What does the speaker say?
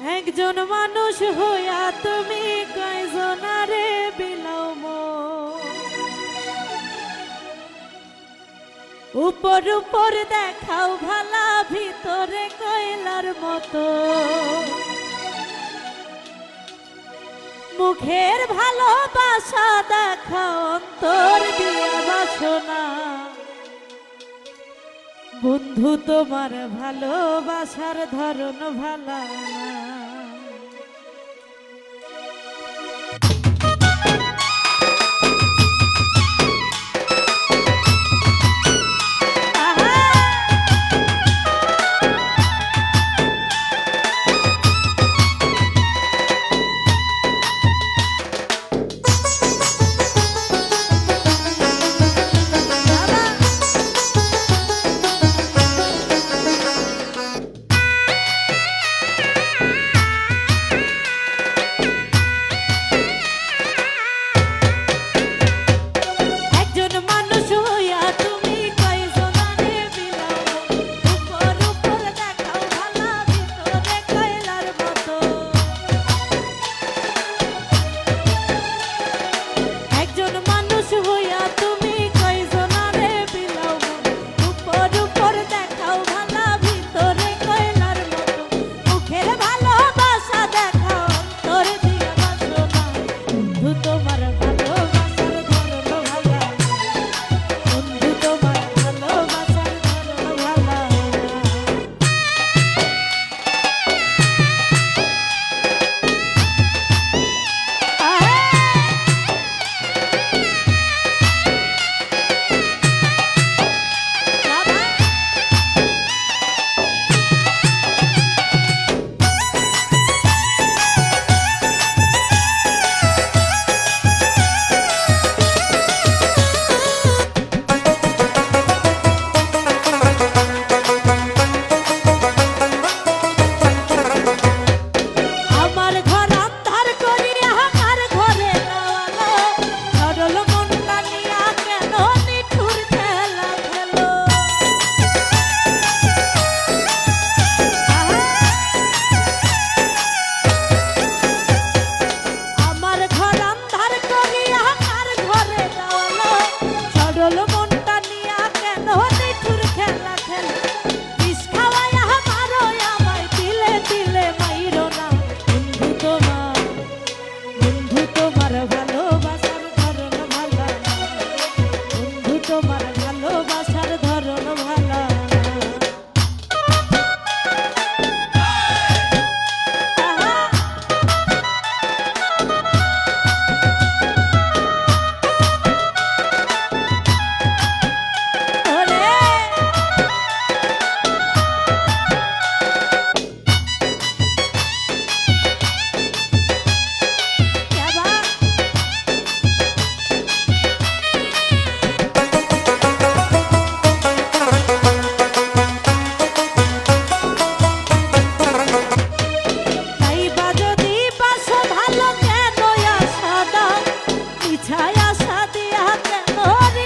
একজন মানুষ হইয়া তুমি কয়জনারে বিলাও? উপর উপর দেখাও ভালা, ভিতরে কয়লার মতো মুখের ভালোবাসা দেখাও, অন্তর দিয়ে বাসনা বন্ধু তোমার ভালোবাসার ধরন ভালা না। what a, what a Oh, dear.